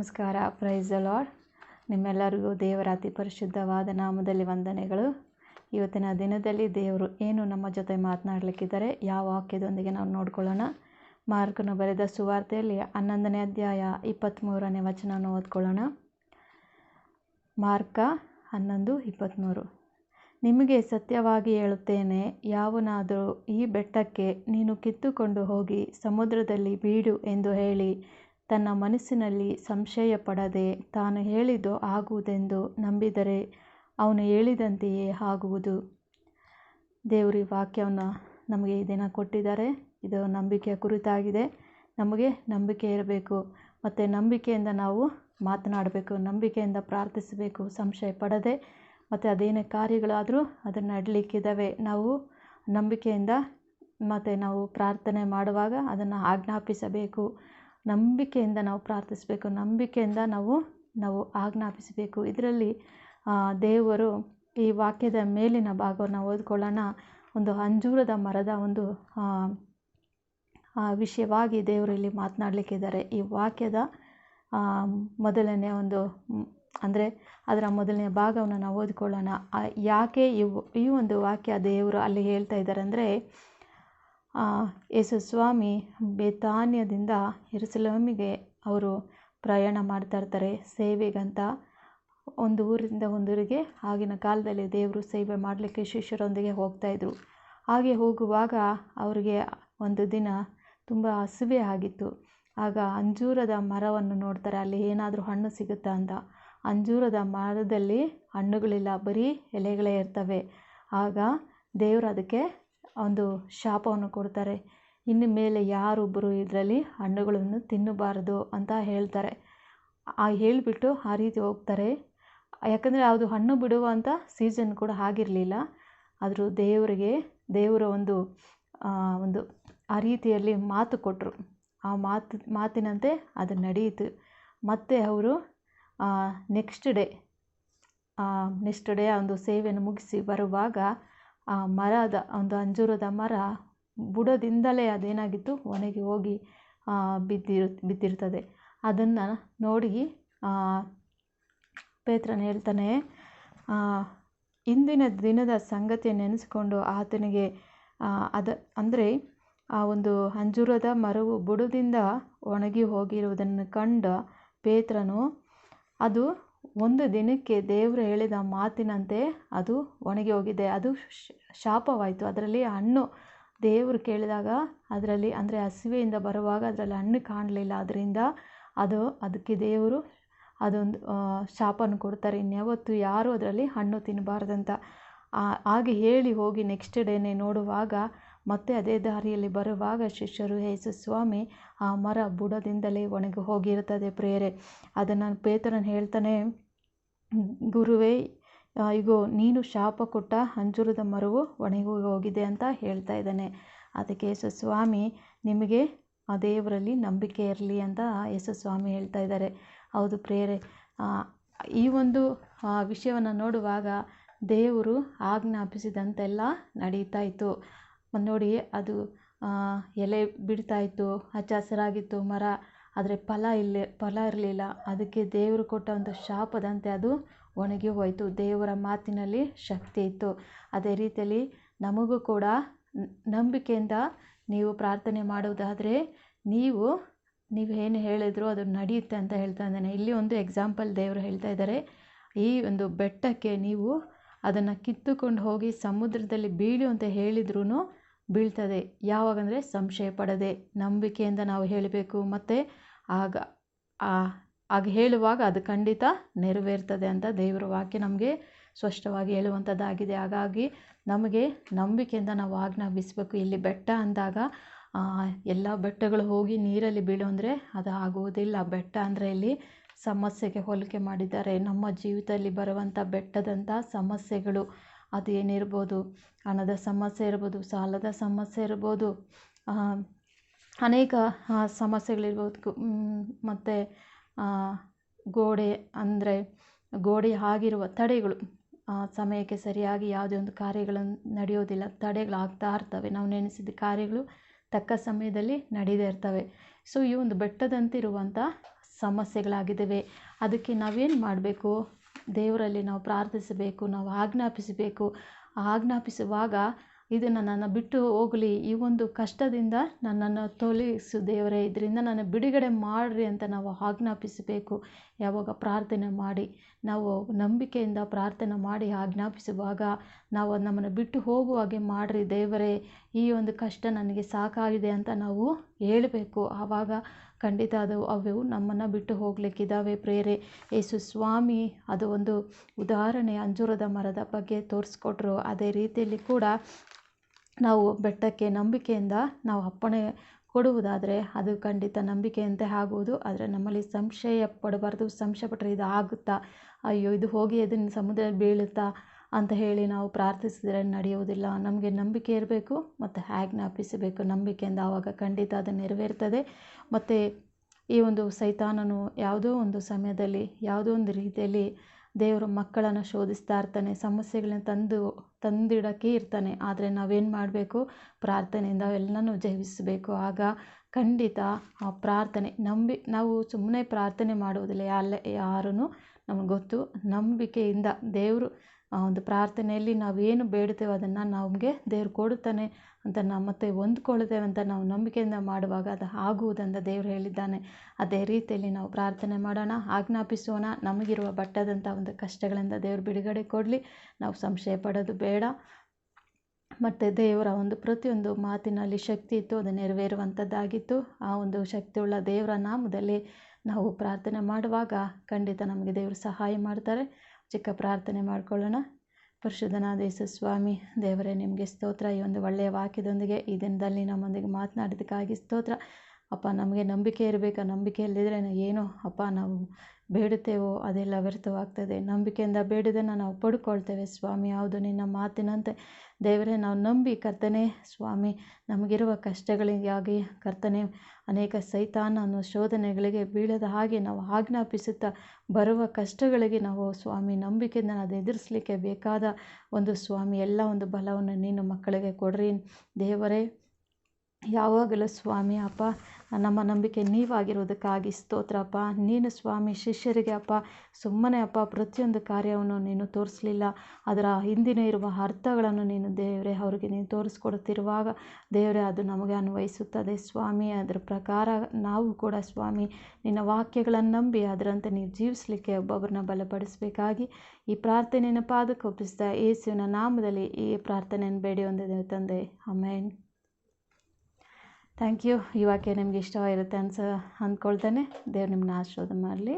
ನಮಸ್ಕಾರ. Price lord ನಿಮ್ಮೆಲ್ಲರಿಗೂ ದೇವರ ಅತಿ ಪರಿಶುದ್ಧವಾದ ನಾಮದಲ್ಲಿ ವಂದನೆಗಳು. ಇವತ್ತಿನ ದಿನದಲ್ಲಿ ದೇವರು ಏನು ನಮ್ಮ ಜೊತೆ ಮಾತನಾಡಲಿಕ್ಕಿದ್ದಾರೆ, ಯಾವ ವಾಕ್ಯದೊಂದಿಗೆ ನಾವು ನೋಡ್ಕೊಳ್ಳೋಣ. ಮಾರ್ಕನು ಬರೆದ ಸುವಾರ್ತೆಯಲ್ಲಿ ಹನ್ನೊಂದನೇ ಅಧ್ಯಾಯ ಇಪ್ಪತ್ತ್ಮೂರನೇ ವಚನವನ್ನು ಓದ್ಕೊಳ್ಳೋಣ. ಮಾರ್ಕ ಹನ್ನೊಂದು ಇಪ್ಪತ್ತ್ಮೂರು ನಿಮಗೆ ಸತ್ಯವಾಗಿ ಹೇಳುತ್ತೇನೆ, ಯಾವನಾದರೂ ಈ ಬೆಟ್ಟಕ್ಕೆ ನೀನು ಕಿತ್ತುಕೊಂಡು ಹೋಗಿ ಸಮುದ್ರದಲ್ಲಿ ಬೀಡು ಎಂದು ಹೇಳಿ ತನ್ನ ಮನಸ್ಸಿನಲ್ಲಿ ಸಂಶಯ ಪಡದೆ ತಾನು ಹೇಳಿದ್ದು ಆಗುವುದೆಂದು ನಂಬಿದರೆ ಅವನು ಹೇಳಿದಂತೆಯೇ ಆಗುವುದು. ದೇವರ ವಾಕ್ಯವನ್ನು ನಮಗೆ ಈ ಕೊಟ್ಟಿದ್ದಾರೆ. ಇದು ನಂಬಿಕೆಯ ಕುರಿತಾಗಿದೆ. ನಮಗೆ ನಂಬಿಕೆ ಇರಬೇಕು. ಮತ್ತು ನಂಬಿಕೆಯಿಂದ ನಾವು ಮಾತನಾಡಬೇಕು. ನಂಬಿಕೆಯಿಂದ ಪ್ರಾರ್ಥಿಸಬೇಕು. ಸಂಶಯ ಪಡದೆ ಮತ್ತು ಅದೇನೇ ಕಾರ್ಯಗಳಾದರೂ ಅದನ್ನು ನಡಲಿಕ್ಕಿದ್ದಾವೆ ನಾವು ನಂಬಿಕೆಯಿಂದ ಮತ್ತು ನಾವು ಪ್ರಾರ್ಥನೆ ಮಾಡುವಾಗ ಅದನ್ನು ಆಜ್ಞಾಪಿಸಬೇಕು. ನಂಬಿಕೆಯಿಂದ ನಾವು ಪ್ರಾರ್ಥಿಸಬೇಕು, ನಂಬಿಕೆಯಿಂದ ನಾವು ನಾವು ಆಜ್ಞಾಪಿಸಬೇಕು. ಇದರಲ್ಲಿ ದೇವರು ಈ ವಾಕ್ಯದ ಮೇಲಿನ ಭಾಗವನ್ನು ಓದ್ಕೊಳ್ಳೋಣ. ಒಂದು ಅಂಜೂರದ ಮರದ ಒಂದು ವಿಷಯವಾಗಿ ದೇವರು ಇಲ್ಲಿ ಮಾತನಾಡಲಿಕ್ಕಿದ್ದಾರೆ. ಈ ವಾಕ್ಯದ ಮೊದಲನೇ ಒಂದು ಅಂದರೆ ಅದರ ಮೊದಲನೇ ಭಾಗವನ್ನು ನಾವು ಓದಿಕೊಳ್ಳೋಣ. ಯಾಕೆ ಇವು, ಈ ಒಂದು ವಾಕ್ಯ ದೇವರು ಅಲ್ಲಿ ಹೇಳ್ತಾ ಇದ್ದಾರೆ ಅಂದರೆ ಯೇಸು ಸ್ವಾಮಿ ಬೇತಾನ್ಯದಿಂದ ಎರುಸಲೇಮಿಗೆ ಅವರು ಪ್ರಯಾಣ ಮಾಡ್ತಾ ಇರ್ತಾರೆ ಸೇವೆಗಂತ. ಒಂದು ಊರಿಂದ ಒಂದು ಊರಿಗೆ ಆಗಿನ ಕಾಲದಲ್ಲಿ ದೇವರು ಸೇವೆ ಮಾಡಲಿಕ್ಕೆ ಶಿಷ್ಯರೊಂದಿಗೆ ಹೋಗ್ತಾಯಿದ್ರು ಹಾಗೆ ಹೋಗುವಾಗ ಅವರಿಗೆ ಒಂದು ದಿನ ತುಂಬ ಹಸಿವೆ ಆಗಿತ್ತು. ಆಗ ಅಂಜೂರದ ಮರವನ್ನು ನೋಡ್ತಾರೆ, ಅಲ್ಲಿ ಏನಾದರೂ ಹಣ್ಣು ಸಿಗುತ್ತಾ ಅಂತ. ಅಂಜೂರದ ಮರದಲ್ಲಿ ಹಣ್ಣುಗಳಿಲ್ಲ, ಬರೀ ಎಲೆಗಳೇ ಇರ್ತವೆ. ಆಗ ದೇವರು ಅದಕ್ಕೆ ಒಂದು ಶಾಪವನ್ನು ಕೊಡ್ತಾರೆ. ಇನ್ನು ಮೇಲೆ ಯಾರೊಬ್ಬರು ಇದರಲ್ಲಿ ಹಣ್ಣುಗಳನ್ನು ತಿನ್ನಬಾರದು ಅಂತ ಹೇಳ್ತಾರೆ. ಆ ಹೇಳಿಬಿಟ್ಟು ಆ ರೀತಿ ಹೋಗ್ತಾರೆ. ಯಾಕಂದರೆ ಅದು ಹಣ್ಣು ಬಿಡುವಂಥ ಸೀಸನ್ ಕೂಡ ಆಗಿರಲಿಲ್ಲ. ಆದರೂ ದೇವರಿಗೆ, ದೇವರ ಒಂದು ಒಂದು, ಆ ರೀತಿಯಲ್ಲಿ ಮಾತು ಕೊಟ್ಟರು ಆ ಮಾತು, ಮಾತಿನಂತೆ ಅದು ನಡೆಯಿತು. ಮತ್ತು ಅವರು ನೆಕ್ಸ್ಟ್ ಡೇ ನೆಕ್ಸ್ಟ್ ಡೇ ಒಂದು ಸೇವೆಯನ್ನು ಮುಗಿಸಿ ಬರುವಾಗ ಆ ಮರದ ಒಂದು ಅಂಜೂರದ ಮರ ಬುಡದಿಂದಲೇ ಅದೇನಾಗಿತ್ತು? ಒಣಗಿ ಹೋಗಿ ಬಿದ್ದಿರು ಬಿದ್ದಿರ್ತದೆ ಅದನ್ನು ನೋಡಿ ಪೇತ್ರನ ಹೇಳ್ತಾನೆ ಇಂದಿನ ದಿನದ ಸಂಗತಿ ನೆನೆಸ್ಕೊಂಡು ಆತನಿಗೆ ಅದ, ಅಂದರೆ ಆ ಒಂದು ಅಂಜೂರದ ಮರವು ಬುಡದಿಂದ ಒಣಗಿ ಹೋಗಿರುವುದನ್ನು ಕಂಡ ಪೇತ್ರನು, ಅದು ಒಂದು ದಿನಕ್ಕೆ ದೇವರು ಹೇಳಿದ ಮಾತಿನಂತೆ ಅದು ಒಣಗಿ ಹೋಗಿದೆ. ಅದು ಶಾಪವಾಯಿತು. ಅದರಲ್ಲಿ ಹಣ್ಣು ದೇವರು ಕೇಳಿದಾಗ ಅದರಲ್ಲಿ, ಅಂದರೆ ಹಸಿವೆಯಿಂದ ಬರುವಾಗ ಅದರಲ್ಲಿ ಹಣ್ಣು ಕಾಣಲಿಲ್ಲ. ಅದರಿಂದ ಅದು, ಅದಕ್ಕೆ ದೇವರು ಅದೊಂದು ಶಾಪನ್ನು ಕೊಡ್ತಾರೆ. ಇನ್ಯಾವತ್ತು ಯಾರೂ ಅದರಲ್ಲಿ ಹಣ್ಣು ತಿನ್ನಬಾರ್ದಂತ ಹಾಗೆ ಹೇಳಿ ಹೋಗಿ ನೆಕ್ಸ್ಟ್ ಡೇನೇ ನೋಡುವಾಗ ಮತ್ತೆ ಅದೇ ದಾರಿಯಲ್ಲಿ ಬರುವಾಗ ಶಿಷ್ಯರು ಯೇಸು ಸ್ವಾಮಿ ಆ ಮರ ಬುಡದಿಂದಲೇ ಒಣಗಿ ಹೋಗಿರುತ್ತದೆ ಪ್ರೇರೆ ಅದನ್ನು ಪೇತ್ರನ ಹೇಳ್ತಾನೆ, ಗುರುವೇ ಇಗೋ, ನೀನು ಶಾಪ ಕೊಟ್ಟ ಅಂಜೂರದ ಮರವು ಒಣಗಿ ಹೋಗಿದೆ ಅಂತ ಹೇಳ್ತಾ ಇದ್ದಾನೆ. ಅದಕ್ಕೆ ಯೇಸು ಸ್ವಾಮಿ ನಿಮಗೆ ಆ ದೇವರಲ್ಲಿ ನಂಬಿಕೆ ಇರಲಿ ಅಂತ ಯೇಸು ಸ್ವಾಮಿ ಹೇಳ್ತಾ ಇದ್ದಾರೆ. ಹೌದು ಪ್ರೇರೆ ಈ ಒಂದು ವಿಷಯವನ್ನು ನೋಡುವಾಗ ದೇವರು ಆಜ್ಞಾಪಿಸಿದಂತೆಲ್ಲ ನಡೀತಾ ಇತ್ತು. ನೋಡಿ ಅದು ಎಲೆ ಬಿಡ್ತಾಯಿತ್ತು ಹಚ್ಚ ಹಸಿರಾಗಿತ್ತು ಮರ, ಆದರೆ ಫಲ ಇಲ್ಲ, ಫಲ ಇರಲಿಲ್ಲ. ಅದಕ್ಕೆ ದೇವರು ಕೊಟ್ಟ ಒಂದು ಶಾಪದಂತೆ ಅದು ಒಣಗಿ ಹೋಯಿತು. ದೇವರ ಮಾತಿನಲ್ಲಿ ಶಕ್ತಿ ಇತ್ತು. ಅದೇ ರೀತಿಯಲ್ಲಿ ನಮಗೂ ಕೂಡ ನಂಬಿಕೆಯಿಂದ ನೀವು ಪ್ರಾರ್ಥನೆ ಮಾಡುವುದಾದರೆ ನೀವು ನೀವು ಏನು ಹೇಳಿದ್ರು ಅದು ನಡೆಯುತ್ತೆ ಅಂತ ಹೇಳ್ತಾ ಇದ್ದಾನೆ. ಇಲ್ಲಿ ಒಂದು ಎಕ್ಸಾಂಪಲ್ ದೇವರು ಹೇಳ್ತಾ ಇದ್ದಾರೆ. ಈ ಒಂದು ಬೆಟ್ಟಕ್ಕೆ ನೀವು ಅದನ್ನು ಕಿತ್ತುಕೊಂಡು ಹೋಗಿ ಸಮುದ್ರದಲ್ಲಿ ಬೀಳು ಅಂತ ಹೇಳಿದ್ರೂ ಬೀಳ್ತದೆ. ಯಾವಾಗಂದರೆ ಸಂಶಯ ಪಡದೆ, ನಂಬಿಕೆಯಿಂದ ನಾವು ಹೇಳಬೇಕು. ಮತ್ತು ಆಗ ಆಗ ಹೇಳುವಾಗ ಅದು ಖಂಡಿತ ನೆರವೇರ್ತದೆ ಅಂತ ದೇವರ ವಾಕ್ಯ ನಮಗೆ ಸ್ಪಷ್ಟವಾಗಿ ಹೇಳುವಂಥದ್ದಾಗಿದೆ. ಹಾಗಾಗಿ ನಮಗೆ ನಂಬಿಕೆಯಿಂದ ನಾವು ಆಜ್ಞಾಪಿಸಬೇಕು. ಇಲ್ಲಿ ಬೆಟ್ಟ ಅಂದಾಗ ಎಲ್ಲ ಬೆಟ್ಟಗಳು ಹೋಗಿ ನೀರಲ್ಲಿ ಬೀಳು ಅಂದರೆ ಅದು ಆಗುವುದಿಲ್ಲ. ಬೆಟ್ಟ ಅಂದರೆ ಇಲ್ಲಿ ಸಮಸ್ಯೆಗೆ ಹೋಲಿಕೆ ಮಾಡಿದ್ದಾರೆ ನಮ್ಮ ಜೀವಿತದಲ್ಲಿ ಬರುವಂಥ ಬೆಟ್ಟದಂಥ ಸಮಸ್ಯೆಗಳು. ಅದು ಏನಿರ್ಬೋದು? ಹಣದ ಸಮಸ್ಯೆ ಇರ್ಬೋದು, ಸಾಲದ ಸಮಸ್ಯೆ ಇರ್ಬೋದು ಅನೇಕ ಸಮಸ್ಯೆಗಳಿರ್ಬೋದು. ಮತ್ತು ಗೋಡೆ ಅಂದರೆ ಗೋಡೆ ಆಗಿರುವ ತಡೆಗಳು ಸಮಯಕ್ಕೆ ಸರಿಯಾಗಿ ಯಾವುದೇ ಒಂದು ಕಾರ್ಯಗಳನ್ನು ನಡೆಯೋದಿಲ್ಲ. ತಡೆಗಳಾಗ್ತಾ ಇರ್ತವೆ. ನಾವು ನೆನೆಸಿದ ಕಾರ್ಯಗಳು ತಕ್ಕ ಸಮಯದಲ್ಲಿ ನಡೀದೇ ಇರ್ತವೆ. ಸೊ ಈ ಒಂದು ಬೆಟ್ಟದಂತಿರುವಂಥ ಸಮಸ್ಯೆಗಳಾಗಿದ್ದಾವೆ. ಅದಕ್ಕೆ ನಾವೇನು ಮಾಡಬೇಕು? ದೇವರಲ್ಲಿ ನಾವು ಪ್ರಾರ್ಥಿಸಬೇಕು, ನಾವು ಆಜ್ಞಾಪಿಸಬೇಕು. ಆಜ್ಞಾಪಿಸುವಾಗ ಇದನ್ನು ನನ್ನ ಬಿಟ್ಟು ಹೋಗಲಿ. ಈ ಒಂದು ಕಷ್ಟದಿಂದ ನನ್ನನ್ನು ತೊಲಿಸು ದೇವರೇ. ಇದರಿಂದ ನನ್ನ ಬಿಡುಗಡೆ ಮಾಡಿರಿ ಅಂತ ನಾವು ಆಜ್ಞಾಪಿಸಬೇಕು. ಯಾವಾಗ ಪ್ರಾರ್ಥನೆ ಮಾಡಿ, ನಾವು ನಂಬಿಕೆಯಿಂದ ಪ್ರಾರ್ಥನೆ ಮಾಡಿ ಆಜ್ಞಾಪಿಸುವಾಗ ನಾವು ನಮ್ಮನ್ನು ಬಿಟ್ಟು ಹೋಗುವಾಗೆ ಮಾಡಿರಿ ದೇವರೇ. ಈ ಒಂದು ಕಷ್ಟ ನನಗೆ ಸಾಕಾಗಿದೆ ಅಂತ ನಾವು ಹೇಳಬೇಕು. ಆವಾಗ ಖಂಡಿತ ಅದು ಅವು ನಮ್ಮನ್ನು ಬಿಟ್ಟು ಹೋಗ್ಲಿಕ್ಕಿದ್ದಾವೆ ಪ್ರೇರೆ. ಯೇಸು ಸ್ವಾಮಿ, ಅದು ಒಂದು ಉದಾಹರಣೆ. ಅಂಜೂರದ ಮರದ ಬಗ್ಗೆ ತೋರಿಸ್ಕೊಟ್ರು. ಅದೇ ರೀತಿಯಲ್ಲಿ ಕೂಡ ನಾವು ಬೆಟ್ಟಕ್ಕೆ ನಂಬಿಕೆಯಿಂದ ನಾವು ಅಪ್ಪಣೆ ಕೊಡುವುದಾದರೆ ಅದು ಖಂಡಿತ ನಂಬಿಕೆಯಂತೆ ಆಗುವುದು. ಆದರೆ ನಮ್ಮಲ್ಲಿ ಸಂಶಯ ಪಡಬಾರ್ದು, ಸಂಶಯ ಪಟ್ಟರೆ ಇದು ಆಗುತ್ತಾ ಅಯ್ಯೋ, ಇದು ಹೋಗಿ ಅದನ್ನು ಸಮುದ್ರ ಬೀಳುತ್ತಾ? ಅಂತ ಹೇಳಿ ನಾವು ಪ್ರಾರ್ಥಿಸಿದರೆ ನಡೆಯುವುದಿಲ್ಲ. ನಮಗೆ ನಂಬಿಕೆ ಇರಬೇಕು ಮತ್ತು ಆಜ್ಞಾಪಿಸಬೇಕು. ನಂಬಿಕೆಯಿಂದ ಆವಾಗ ಖಂಡಿತ ಅದು ನೆರವೇರ್ತದೆ. ಮತ್ತು ಈ ಒಂದು ಸೈತಾನನು ಯಾವುದೋ ಒಂದು ಸಮಯದಲ್ಲಿ, ಯಾವುದೋ ಒಂದು ರೀತಿಯಲ್ಲಿ ದೇವರು ಮಕ್ಕಳನ್ನು ಶೋಧಿಸ್ತಾ ಇರ್ತಾನೆ, ಸಮಸ್ಯೆಗಳನ್ನ ತಂದು ತಂದಿಡೋಕ್ಕೆ ಇರ್ತಾನೆ. ಆದರೆ ನಾವೇನು ಮಾಡಬೇಕು? ಪ್ರಾರ್ಥನೆಯಿಂದ ಅವೆಲ್ಲನೂ ಜಯಿಸಬೇಕು. ಆಗ ಖಂಡಿತ ಆ ಪ್ರಾರ್ಥನೆ, ನಂಬಿ, ನಾವು ಸುಮ್ಮನೆ ಪ್ರಾರ್ಥನೆ ಮಾಡುವುದಿಲ್ಲ. ಯಾಲ್ಲ ಯಾರೂ ನಮಗೆ ಗೊತ್ತು. ನಂಬಿಕೆಯಿಂದ ದೇವರು ಆ ಒಂದು ಪ್ರಾರ್ಥನೆಯಲ್ಲಿ ನಾವೇನು ಬೇಡ್ತೇವೆ ಅದನ್ನು ನಮಗೆ ದೇವ್ರು ಕೊಡುತ್ತಾನೆ ಅಂತ ನಾವು ಮತ್ತೆ ಹೊಂದ್ಕೊಳ್ತೇವೆ ಅಂತ ನಾವು ನಂಬಿಕೆಯಿಂದ ಮಾಡುವಾಗ ಅದು ಆಗುವುದಂತ ದೇವರು ಹೇಳಿದ್ದಾನೆ. ಅದೇ ರೀತಿಯಲ್ಲಿ ನಾವು ಪ್ರಾರ್ಥನೆ ಮಾಡೋಣ, ಆಜ್ಞಾಪಿಸೋಣ. ನಮಗಿರುವ ಬಟ್ಟದಂಥ ಒಂದು ಕಷ್ಟಗಳಿಂದ ದೇವರು ಬಿಡುಗಡೆ ಕೊಡಲಿ. ನಾವು ಸಂಶಯ ಪಡೋದು ಬೇಡ. ಮತ್ತು ದೇವರ ಒಂದು ಪ್ರತಿಯೊಂದು ಮಾತಿನಲ್ಲಿ ಶಕ್ತಿ ಇತ್ತು, ಅದು ನೆರವೇರುವಂಥದ್ದಾಗಿತ್ತು ಆ ಒಂದು ಶಕ್ತಿಯುಳ್ಳ ದೇವರ ನಾಮದಲ್ಲಿ ನಾವು ಪ್ರಾರ್ಥನೆ ಮಾಡುವಾಗ ಖಂಡಿತ ನಮಗೆ ದೇವರು ಸಹಾಯ ಮಾಡ್ತಾರೆ. ಚಿಕ್ಕ ಪ್ರಾರ್ಥನೆ ಮಾಡ್ಕೊಳ್ಳೋಣ. ಪರಿಶುದ್ಧನಾದ ಯೇಸು ಸ್ವಾಮಿ, ದೇವರೇ, ನಿಮಗೆ ಸ್ತೋತ್ರ. ಈ ಒಂದು ಒಳ್ಳೆಯ ವಾಕ್ಯದೊಂದಿಗೆ ಈ ದಿನದಲ್ಲಿ ನಮ್ಮೊಂದಿಗೆ ಮಾತನಾಡಿದ್ದಕ್ಕಾಗಿ ಸ್ತೋತ್ರ. ಅಪ್ಪ, ನಮಗೆ ನಂಬಿಕೆ ಇರಬೇಕು. ನಂಬಿಕೆಯಲ್ಲಿದ್ದರೆ ಏನೋ, ಅಪ್ಪ, ನಾವು ಬೇಡುತ್ತೇವೋ ಅದೆಲ್ಲ ವ್ಯರ್ಥವಾಗ್ತದೆ. ನಂಬಿಕೆಯಿಂದ ಬೇಡದನ್ನು ನಾವು ಪಡ್ಕೊಳ್ತೇವೆ. ಸ್ವಾಮಿ ಯಾವುದು ನಿನ್ನ ಮಾತಿನಂತೆ ದೇವರೇ, ನಾವು ನಂಬಿ ಕರ್ತನೆ ಸ್ವಾಮಿ, ನಮಗಿರುವ ಕಷ್ಟಗಳಿಗಾಗಿ ಕರ್ತನೆ, ಅನೇಕ ಸೈತಾನ ಅನ್ನೋ ಶೋಧನೆಗಳಿಗೆ ಬೀಳದ ಹಾಗೆ ನಾವು ಆಜ್ಞಾಪಿಸುತ್ತಾ ಬರುವ ಕಷ್ಟಗಳಿಗೆ ನಾವು ಸ್ವಾಮಿ, ನಂಬಿಕೆಯಿಂದ ಅದು ಎದುರಿಸಲಿಕ್ಕೆ ಬೇಕಾದ ಒಂದು ಸ್ವಾಮಿ, ಎಲ್ಲ ಒಂದು ಬಲವನ್ನು ನೀನು ಮಕ್ಕಳಿಗೆ ಕೊಡ್ರಿ. ದೇವರೇ ಯಾವಾಗಲೂ ಸ್ವಾಮಿ, ಅಪ್ಪ, ನಮ್ಮ ನಂಬಿಕೆ ನೀವಾಗಿರುವುದಕ್ಕಾಗಿ ಸ್ತೋತ್ರ, ಅಪ್ಪ. ನೀನು ಸ್ವಾಮಿ, ಶಿಷ್ಯರಿಗೆ, ಅಪ್ಪ, ಸುಮ್ಮನೆ, ಅಪ್ಪ, ಪ್ರತಿಯೊಂದು ಕಾರ್ಯವನ್ನು ನೀನು ತೋರಿಸಲಿಲ್ಲ. ಅದರ ಹಿಂದಿನ ಇರುವ ಅರ್ಥಗಳನ್ನು ನೀನು ದೇವರೇ, ಅವರಿಗೆ ನೀನು ತೋರಿಸ್ಕೊಡುತ್ತಿರುವಾಗ ದೇವರೇ, ಅದು ನಮಗೆ ಅನ್ವಯಿಸುತ್ತದೆ. ಸ್ವಾಮಿ, ಅದರ ಪ್ರಕಾರ ನಾವು ಕೂಡ ಸ್ವಾಮಿ, ನಿನ್ನ ವಾಕ್ಯಗಳನ್ನು ನಂಬಿ ಅದರಂತೆ ನೀವು ಜೀವಿಸಲಿಕ್ಕೆ ಒಬ್ಬೊಬ್ಬರನ್ನ ಬಲಪಡಿಸಬೇಕಾಗಿ ಈ ಪ್ರಾರ್ಥನೆಯನ್ನು ಪಾದಕ್ಕೆ ಒಪ್ಪಿಸ್ತಾ ಯೇಸುವಿನ ನಾಮದಲ್ಲಿ ಈ ಪ್ರಾರ್ಥನೆಯನ್ನು ಬೇಡಿ ಹೊಂದಿದೆ ತಂದೆ. ಅಮೇನ್ ಥ್ಯಾಂಕ್ ಯು ಈ ವಾಕ್ಯ ನಿಮ್ಗೆ ಇಷ್ಟವಾಗಿರುತ್ತೆ ಅನ್ಸ ಅಂದ್ಕೊಳ್ತೇನೆ. ದೇವ್ರು ನಿಮ್ಮನ್ನ ಆಶೀರ್ವಾದ ಮಾಡಲಿ.